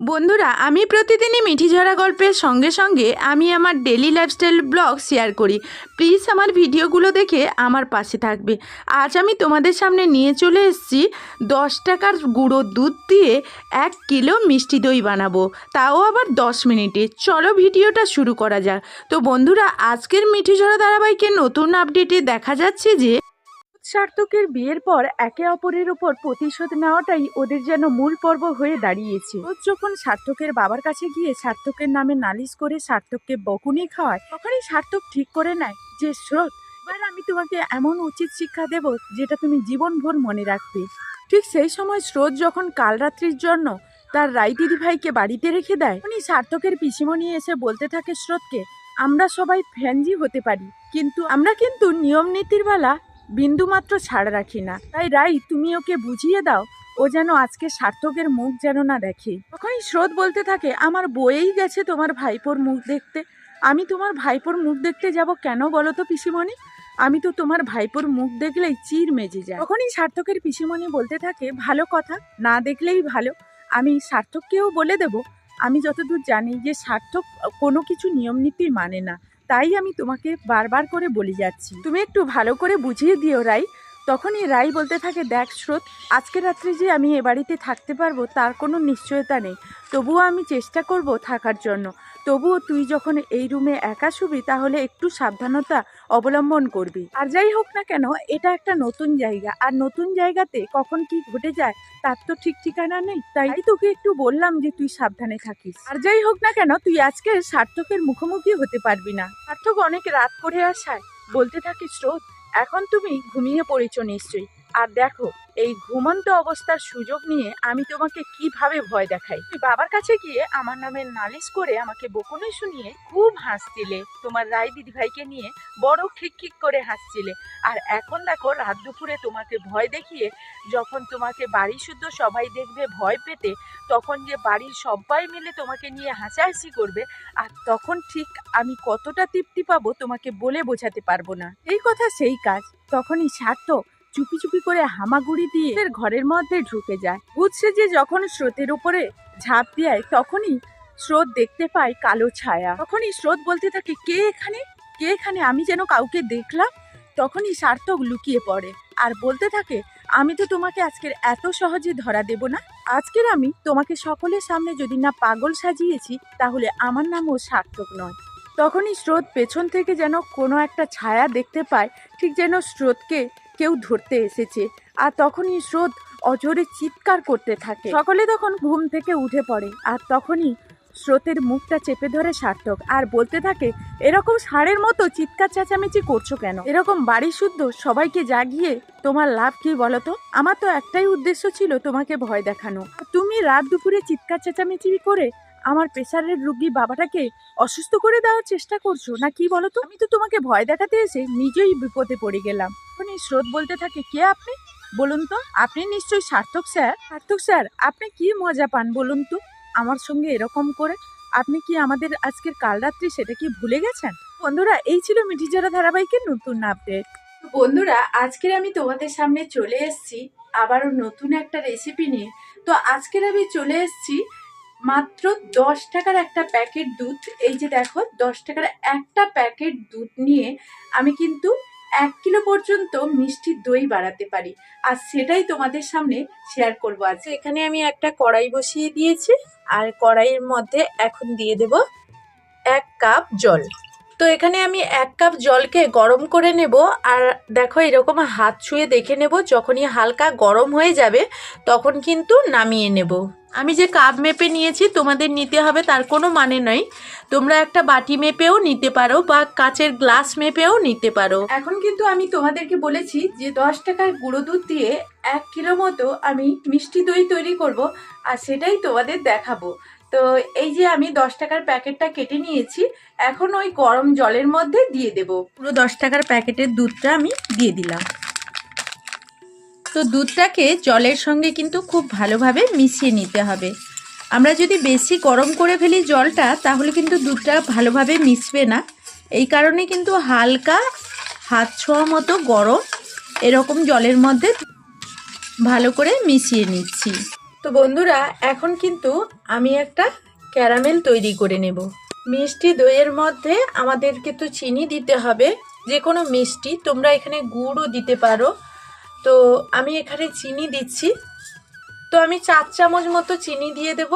বন্ধুরা, আমি প্রতিদিনই মিঠি ঝরা গল্পের সঙ্গে সঙ্গে আমি আমার ডেলি লাইফস্টাইল ব্লগ শেয়ার করি। প্লিজ আমার ভিডিওগুলো দেখে আমার পাশে থাকবে। আজ আমি তোমাদের সামনে নিয়ে চলে এসেছি দশ টাকার গুঁড়ো দুধ দিয়ে এক কিলো মিষ্টি দই বানাবো। তাও আবার দশ মিনিটে। চলো ভিডিওটা শুরু করা যাক। তো বন্ধুরা, আজকের মিঠি ঝরা ধারাবাহিকের নতুন আপডেটে দেখা যাচ্ছে যে সার্থকের বিয়ের পর একে অপরের উপর প্রতিশোধ নেওয়াটাই ওদের যেন মূল পর্ব হয়ে দাঁড়িয়েছে। রোজ যখন সার্থকের বাবার কাছে গিয়ে সার্থকের নামে নালিশ করে সার্থককে বকুনি খাওয়ায়, তখনই সার্থক ঠিক করে নেয় যে স্রোত এবার আমি তোমাকে এমন উচিত শিক্ষা দেব যেটা তুমি জীবনভর মনে রাখবে। ঠিক সেই সময় স্রোত যখন কাল রাত্রির জন্য তার রাই ভাইকে বাড়িতে রেখে দেয় উনি সার্থকের পিসিমণি এসে বলতে থাকে স্রোতকে, আমরা সবাই ফ্যানজি হতে পারি, কিন্তু আমরা কিন্তু নিয়ম নীতির বেলা বিন্দুমাত্র ছাড় রাখি না। তাই রাই, তুমি ওকে বুঝিয়ে দাও, ও যেন আজকে সার্থকের মুখ যেন না দেখে। তখনই স্রোত বলতে থাকে, আমার বয়েই গেছে তোমার ভাইপোর মুখ দেখতে। আমি তোমার ভাইপোর মুখ দেখতে যাব কেন বলো তো, পিসিমণি? আমি তো তোমার ভাইপোর মুখ দেখলেই চির মেজে যায় তখনই সার্থকের পিসিমণি বলতে থাকে, ভালো কথা, না দেখলেই ভালো। আমি সার্থককেও বলে দেব। আমি যতদূর জানি যে সার্থক কোনো কিছু নিয়ম নীতি মানে না। তাই আমি তোমাকে বারবার করে বলে যাচ্ছি। তুমি একটু ভালো করে বুঝিয়ে দিও, রাই। তখনই রাই বলতে থাকে, দেখ, স্রোত, আজকে রাত্রে যে আমি এ বাড়িতে থাকতে পারব, তার কোনো নিশ্চয়তা নেই। তবুও আমি চেষ্টা করব থাকার জন্য। তবুও তুই যখন এই রুমে একা শুবি তাহলে একটু সাবধানতা অবলম্বন করবি। আর যাই হোক না কেন এটা একটা নতুন জায়গা। আর নতুন জায়গাতে কখন কি ঘটে যায় তার তো ঠিক ঠিকানা নেই। তাই তোকে একটু বললাম যে তুই সাবধানে থাকিস। আর যাই হোক না কেন তুই আজকে সার্থকের মুখোমুখি হতে পারবি না। সার্থক অনেক রাত করে আসায়। বলতে থাকিস স্রোত এখন তুমি ঘুমিয়ে পড়েছ নিশ্চয়ই। আর দেখো, এই ঘুমন্ত অবস্থার সুযোগ নিয়ে আমি তোমাকে কীভাবে ভয় দেখাই? তুই বাবার কাছে গিয়ে আমার নামে নালিশ করে আমাকে বকুনি শুনিয়ে খুব হাসছিলে। তোমার রায় দিদি ভাইকে নিয়ে বড় খিক খিক করে হাসছিলে। আর এখন দেখো, রাত দুপুরে তোমাকে ভয় দেখিয়ে যখন তোমাকে বাড়ি শুদ্ধ সবাই দেখবে ভয় পেতে, তখন যে বাড়ির সবাই মিলে তোমাকে নিয়ে হাসাহাসি করবে, আর তখন ঠিক আমি কতটা তৃপ্তি পাবো তোমাকে বলে বোঝাতে পারব না। এই কথা সেই কাজ। তখনই সার্থক চুপি চুপি করে হামাগুড়ি দিয়ে ঘরের মধ্যে ঢুকে যায়। বুঝছে যে যখন স্রোতের উপরে ঝাঁপ দেয়, তখনই স্রোত দেখতে পায় কালো ছায়া। তখনই স্রোত বলতে থাকে, কে এখানে? কে এখানে? আমি যেন কাউকে দেখলাম? তখনই সার্থক লুকিয়ে পড়ে আর বলতে থাকে, আমি তো তোমাকে আজকের এত সহজে ধরা দেব না। আজকের আমি তোমাকে সকলের সামনে যদি না পাগল সাজিয়েছি, তাহলে আমার নামও সার্থক নয়। তখনই স্রোত পেছন থেকে যেন কোনো একটা ছায়া দেখতে পায়, ঠিক যেন স্রোতকে কেউ ধরতে এসেছে। আর তখনই স্রোত অজোরে চিৎকার করতে থাকে। সকলে তখন ঘুম থেকে উঠে পড়ে। আর তখনই স্রোতের মুখটা চেপে ধরে সার্থক। আর বলতে থাকে, এরকম ষাঁড়ের মতো চিৎকার চেঁচামেচি করছ কেন? এরকম বাড়ি শুদ্ধ সবাইকে জাগিয়ে তোমার লাভ কি বলো তো আমার তো একটাই উদ্দেশ্য ছিল তোমাকে ভয় দেখানো। তুমি রাত দুপুরে চিৎকার চেঁচামেচি করে আমার প্রেশারের রুগী বাবাটাকে অসুস্থ করে দেওয়ার চেষ্টা করছ, না কি বলো তো আমি তো তোমাকে ভয় দেখাতে এসে নিজেই বিপদে পড়ে গেলাম। তখন এই স্রোত বলতে থাকে কে আপনি? বলুন তো, আপনি নিশ্চয়ই সার্থক স্যার? সার্থক স্যার, আপনি কি মজা পান বলুন তো? আমার সঙ্গে এরকম করে আপনি কি আমাদের আজকের কাল রাত্রি সেটা কি ভুলে গেছেন? বন্ধুরা, এই ছিল মিঠি জরা ধারাবাহিকের নতুন আপডেট। বন্ধুরা, আজকের আমি তোমাদের সামনে চলে এসেছি আবারও নতুন একটা রেসিপি নিয়ে। তো আজকের আমি চলে এসেছি মাত্র দশ টাকার একটা প্যাকেট দুধ। এই যে দেখো, দশ টাকার একটা প্যাকেট দুধ নিয়ে আমি কিন্তু এক কিলো পর্যন্ত মিষ্টি দই বাড়াতে পারি। আর সেটাই তোমাদের সামনে শেয়ার করব আজ এখানে আমি একটা কড়াই বসিয়ে দিয়েছি, আর কড়াইয়ের মধ্যে এখন দিয়ে দেব এক কাপ জল। তো এখানে আমি এক কাপ জলকে গরম করে নেব আর দেখো এরকম হাত ছুঁয়ে দেখে নেব, যখনই হালকা গরম হয়ে যাবে তখন কিন্তু নামিয়ে নেব। আমি যে কাপ মেপে নিয়েছি তোমাদের নিতে হবে তার কোনো মানে নয়। তোমরা একটা বাটি মেপেও নিতে পারো বা কাচের গ্লাস মেপেও নিতে পারো। এখন কিন্তু আমি তোমাদেরকে বলেছি যে দশ টাকার গুঁড়ো দুধ দিয়ে এক কিলো মতো আমি মিষ্টি দই তৈরি করব আর সেটাই তোমাদের দেখাবো। তো এই যে আমি দশ টাকার প্যাকেটটা কেটে নিয়েছি, এখন ওই গরম জলের মধ্যে দিয়ে দেব। পুরো দশ টাকার প্যাকেটের দুধটা আমি দিয়ে দিলাম। তো দুধটাকে জলের সঙ্গে কিন্তু খুব ভালোভাবে মিশিয়ে নিতে হবে। আমরা যদি বেশি গরম করে ফেলি জলটা, তাহলে কিন্তু দুধটা ভালোভাবে মিশবে না। এই কারণে কিন্তু হালকা হাত ছোঁয়া মতো গরম এরকম জলের মধ্যে ভালো করে মিশিয়ে নিচ্ছি। তো বন্ধুরা, এখন কিন্তু আমি একটা ক্যারামেল তৈরি করে নেব। মিষ্টি দইয়ের মধ্যে আমাদেরকে তো চিনি দিতে হবে, যে কোনো মিষ্টি, তোমরা এখানে গুড়ও দিতে পারো। তো আমি এখানে চিনি দিচ্ছি। তো আমি চার চামচ মতো চিনি দিয়ে দেব,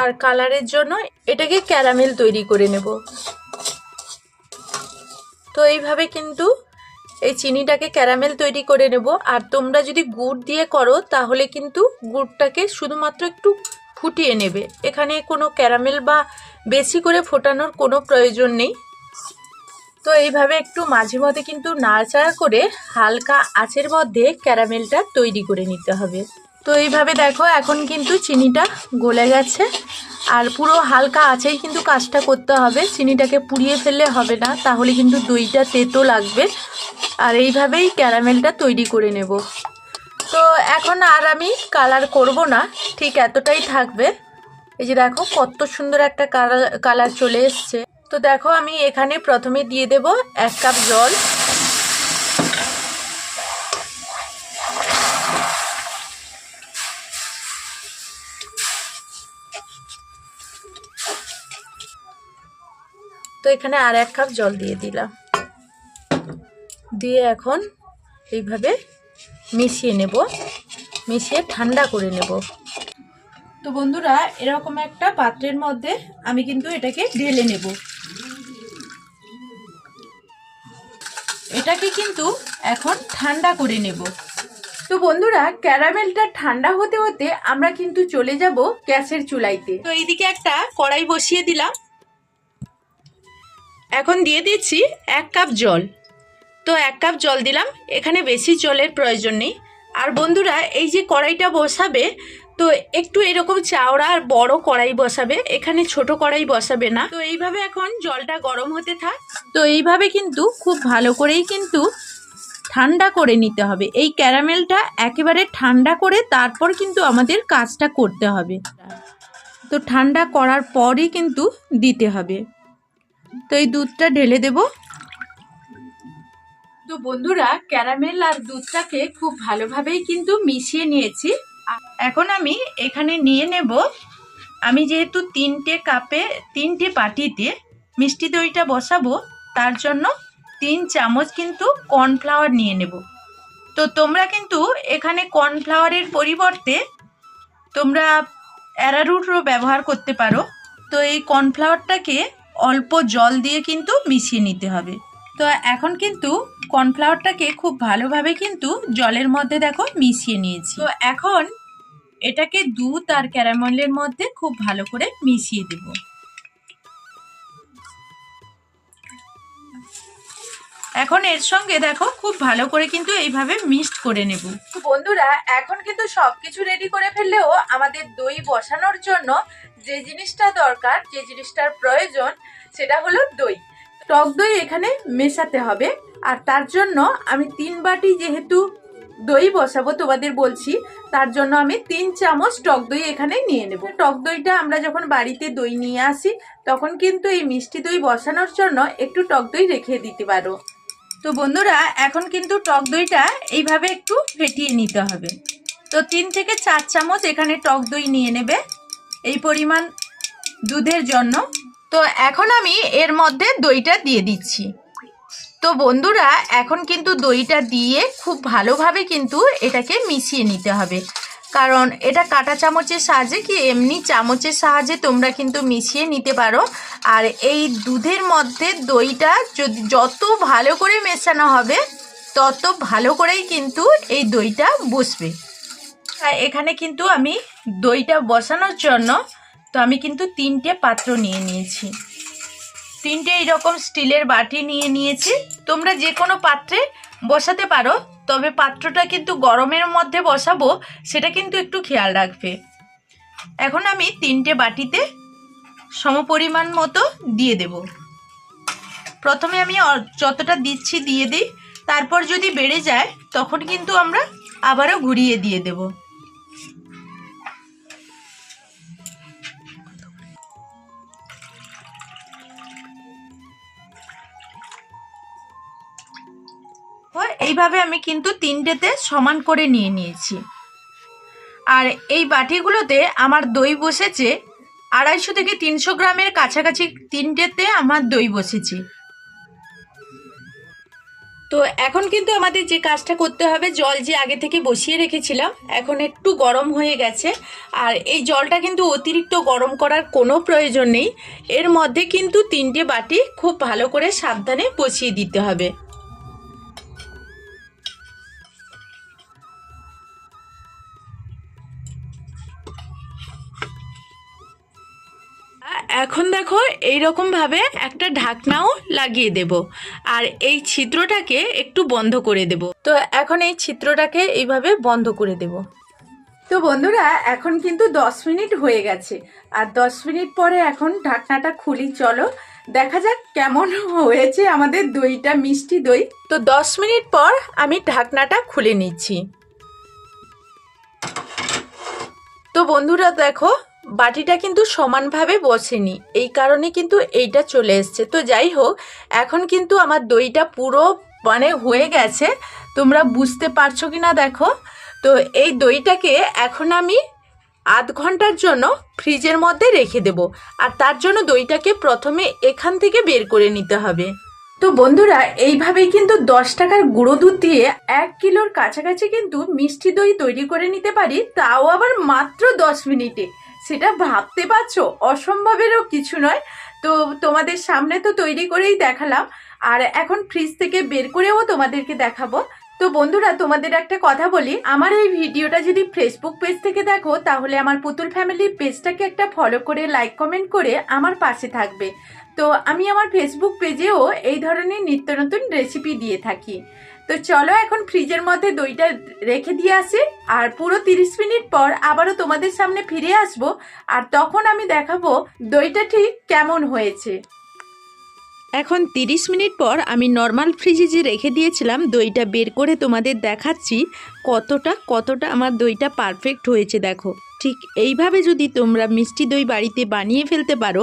আর কালারের জন্য এটাকে ক্যারামেল তৈরি করে নেব। তো এইভাবে কিন্তু এই চিনিটাকে ক্যারামেল তৈরি করে নেব। আর তোমরা যদি গুড় দিয়ে করো, তাহলে কিন্তু গুড়টাকে শুধুমাত্র একটু ফুটিয়ে নেবে। এখানে কোনো ক্যারামেল বা বেশি করে ফোটানোর কোনো প্রয়োজন নেই। তো এইভাবে একটু মাঝে মধ্যে কিন্তু নাড়াচাড়া করে হালকা আঁচের মধ্যে ক্যারামেলটা তৈরি করে নিতে হবে। তো এইভাবে দেখো, এখন কিন্তু চিনিটা গলে গেছে। আর পুরো হালকা আছেই কিন্তু কাজটা করতে হবে। চিনিটাকে পুড়িয়ে ফেললে হবে না, তাহলে কিন্তু দইটা তেতো লাগবে। আর এইভাবেই ক্যারামেলটা তৈরি করে নেব। তো এখন আর আমি কালার করব না, ঠিক এতটাই থাকবে। এই যে দেখো, কত সুন্দর একটা কালার কালার চলে এসছে। তো দেখো আমি এখানে প্রথমে দিয়ে দেব এক কাপ জল। এখানে আর এক কাপ জল দিয়ে দিলাম। দিয়ে এখন এইভাবে মিশিয়ে নেব। মিশিয়ে ঠান্ডা করে নেব। তো বন্ধুরা, এরকম একটা পাত্রের মধ্যে আমি কিন্তু এটাকে ঢেলে নেব। এটাকে কিন্তু এখন ঠান্ডা করে নেব। তো বন্ধুরা, ক্যারামেলটা ঠান্ডা হতে হতে আমরা কিন্তু চলে যাব গ্যাসের চুলাইতে। তো এইদিকে একটা কড়াই বসিয়ে দিলাম। এখন দিয়ে দিচ্ছি এক কাপ জল। তো এক কাপ জল দিলাম, এখানে বেশি জলের প্রয়োজন নেই। আর বন্ধুরা, এই যে কড়াইটা বসাবে, তো একটু এরকম চাওড়া আর বড় কড়াই বসাবে, এখানে ছোট কড়াই বসাবে না। তো এইভাবে এখন জলটা গরম হতে থাক। তো এইভাবে কিন্তু খুব ভালো করেই কিন্তু ঠান্ডা করে নিতে হবে। এই ক্যারামেলটা একেবারে ঠান্ডা করে তারপর কিন্তু আমাদের কাজটা করতে হবে। তো ঠান্ডা করার পরই কিন্তু দিতে হবে। তো এই দুধটা ঢেলে দেব। তো বন্ধুরা, ক্যারামেল আর দুধটাকে খুব ভালোভাবেই কিন্তু মিশিয়ে নিয়েছি। এখন আমি এখানে নিয়ে নেব। আমি যেহেতু তিনটে কাপে, তিনটে পাটিতে মিষ্টি দইটা বসাবো, তার জন্য তিন চামচ কিন্তু কর্নফ্লাওয়ার নিয়ে নেব। তো তোমরা কিন্তু এখানে কর্নফ্লাওয়ারের পরিবর্তে তোমরা অ্যারারুটও ব্যবহার করতে পারো। তো এই কর্নফ্লাওয়ারটাকে অল্প জল দিয়ে কিন্তু মিশিয়ে নিতে হবে। তো এখন কিন্তু কর্নফ্লাওয়ারটাকে খুব ভালোভাবে কিন্তু জলের মধ্যে দেখো মিশিয়ে নিয়েছি। তো এখন এটাকে দুধ আর ক্যারামেলের মধ্যে খুব ভালো করে মিশিয়ে দেব। এখন এর সঙ্গে দেখো খুব ভালো করে কিন্তু এইভাবে মিক্সড করে নেব। বন্ধুরা, এখন কিন্তু সবকিছু রেডি করে ফেললেও আমাদের দই বসানোর জন্য যে জিনিসটা দরকার, যে জিনিসটার প্রয়োজন, সেটা হলো দই। টক দই এখানে মেশাতে হবে, আর তার জন্য আমি তিন বাটি যেহেতু দই বসাবো, তোমাদের বলছি, তার জন্য আমি তিন চামচ টক দই এখানে নিয়ে নেব। টক দইটা আমরা যখন বাড়িতে দই নিয়ে আসি, তখন কিন্তু এই মিষ্টি দই বসানোর জন্য একটু টক দই রেখে দিতে পারো। তো বন্ধুরা, এখন কিন্তু টক দইটা এইভাবে একটু ফেটিয়ে নিতে হবে। তো তিন থেকে চার চামচ এখানে টক দই নিয়ে নেবে। এই পরিমাণ দুধের জন্য। তো এখন আমি এর মধ্যে দইটা দিয়ে দিচ্ছি। তো বন্ধুরা, এখন কিন্তু দইটা দিয়ে খুব ভালোভাবে কিন্তু এটাকে মিশিয়ে নিতে হবে। কারণ এটা কাঁটা চামচের সাহায্যে কি এমনি চামচের সাহায্যে তোমরা কিন্তু মিশিয়ে নিতে পারো। আর এই দুধের মধ্যে দইটা যদি যত ভালো করে মেশানো হবে, তত ভালো করেই কিন্তু এই দইটা বসবে। এখানে কিন্তু আমি দইটা বসানোর জন্য তো আমি কিন্তু তিনটে পাত্র নিয়ে নিয়েছি। তিনটে এইরকম স্টিলের বাটি নিয়ে নিয়েছি। তোমরা যে কোনো পাত্রে বসাতে পারো, তবে পাত্রটা কিন্তু গরমের মধ্যে বসাবো, সেটা কিন্তু একটু খেয়াল রাখবে। এখন আমি তিনটে বাটিতে সমপরিমাণ মতো দিয়ে দেব। প্রথমে আমি যতটা দিচ্ছি দিয়ে দিই, তারপর যদি বেড়ে যায়, তখন কিন্তু আমরা আবারও ঘুরিয়ে দিয়ে দেবো। এইভাবে আমি কিন্তু তিনটেতে সমান করে নিয়ে নিয়েছি। আর এই বাটিগুলোতে আমার দই বসেছে, আড়াইশো থেকে তিনশো গ্রামের কাছাকাছি তিনটেতে আমার দই বসেছে। তো এখন কিন্তু আমাদের যে কাজটা করতে হবে, জল যে আগে থেকে বসিয়ে রেখেছিলাম, এখন একটু গরম হয়ে গেছে। আর এই জলটা কিন্তু অতিরিক্ত গরম করার কোনো প্রয়োজন নেই। এর মধ্যে কিন্তু তিনটে বাটি খুব ভালো করে সাবধানে বসিয়ে দিতে হবে। এখন দেখো এই ভাবে একটা ঢাকনাও লাগিয়ে দেব। আর এই ছিদ্রটাকে একটু বন্ধ করে দেব। তো এখন এই ছিদ্রটাকে এইভাবে বন্ধ করে দেব। তো বন্ধুরা, এখন কিন্তু দশ মিনিট হয়ে গেছে। আর দশ মিনিট পরে এখন ঢাকনাটা খুলি, চলো। দেখা যাক কেমন হয়েছে আমাদের দইটা, মিষ্টি দই। তো দশ মিনিট পর আমি ঢাকনাটা খুলে নিচ্ছি। তো বন্ধুরা, দেখো বাটিটা কিন্তু সমানভাবে বসেনি। এই কারণে কিন্তু এইটা চলে এসছে। তো যাই হোক, এখন কিন্তু আমার দইটা পুরো মানে হয়ে গেছে। তোমরা বুঝতে পারছ কি না দেখো? তো এই দইটাকে এখন আমি আধ ঘণ্টার জন্য ফ্রিজের মধ্যে রেখে দেব। আর তার জন্য দইটাকে প্রথমে এখান থেকে বের করে নিতে হবে। তো বন্ধুরা, এইভাবেই কিন্তু দশ টাকার গুঁড়ো দুধ দিয়ে এক কিলোর কাছাকাছি কিন্তু মিষ্টি দই তৈরি করে নিতে পারি। তাও আবার মাত্র দশ মিনিটে। সেটা ভাবতে পারছ? অসম্ভবেরও কিছু নয়। তো তোমাদের সামনে তো তৈরি করেই দেখালাম। আর এখন ফ্রিজ থেকে বের করেও তোমাদেরকে দেখাবো। তো বন্ধুরা, তোমাদের একটা কথা বলি। আমার এই ভিডিওটা যদি ফেসবুক পেজ থেকে দেখো, তাহলে আমার পুতুল ফ্যামিলির পেজটাকে একটা ফলো করে লাইক কমেন্ট করে আমার পাশে থাকবে। তো আমি আমার ফেসবুক পেজেও এই ধরনের নিত্য নতুন রেসিপি দিয়ে থাকি। তো চলো এখন ফ্রিজের মধ্যে দইটা রেখে দিয়ে আসি। আর পুরো তিরিশ মিনিট পর আবারও তোমাদের সামনে ফিরে আসব। আর তখন আমি দেখাবো দইটা ঠিক কেমন হয়েছে। এখন তিরিশ মিনিট পর আমি নর্মাল ফ্রিজে যে রেখে দিয়েছিলাম, দইটা বের করে তোমাদের দেখাচ্ছি। কতটা কতটা আমার দইটা পারফেক্ট হয়েছে দেখো। ঠিক এইভাবে যদি তোমরা মিষ্টি দই বাড়িতে বানিয়ে ফেলতে পারো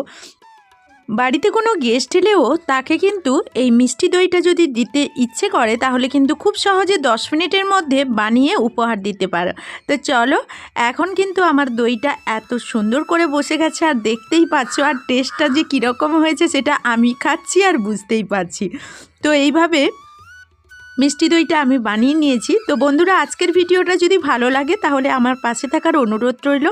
বাড়িতে কোনো গেস্ট এলেও তাকে কিন্তু এই মিষ্টি দইটা যদি দিতে ইচ্ছে করে, তাহলে কিন্তু খুব সহজে দশ মিনিটের মধ্যে বানিয়ে উপহার দিতে পারো। তো চলো, এখন কিন্তু আমার দইটা এত সুন্দর করে বসে গেছে আর দেখতেই পাচ্ছ আর টেস্টটা যে কীরকম হয়েছে, সেটা আমি খাচ্ছি আর বুঝতেই পারছি। তো এইভাবে মিষ্টি দইটা আমি বানিয়ে নিয়েছি। তো বন্ধুরা, আজকের ভিডিওটা যদি ভালো লাগে, তাহলে আমার পাশে থাকার অনুরোধ রইল।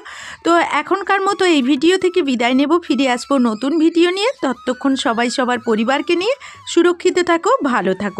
তো এখনকার মতো এই ভিডিও থেকে বিদায় নেব। ফিরে আসব নতুন ভিডিও নিয়ে। ততক্ষণ সবাই সবার পরিবারকে নিয়ে সুরক্ষিত থাকো, ভালো থাকো।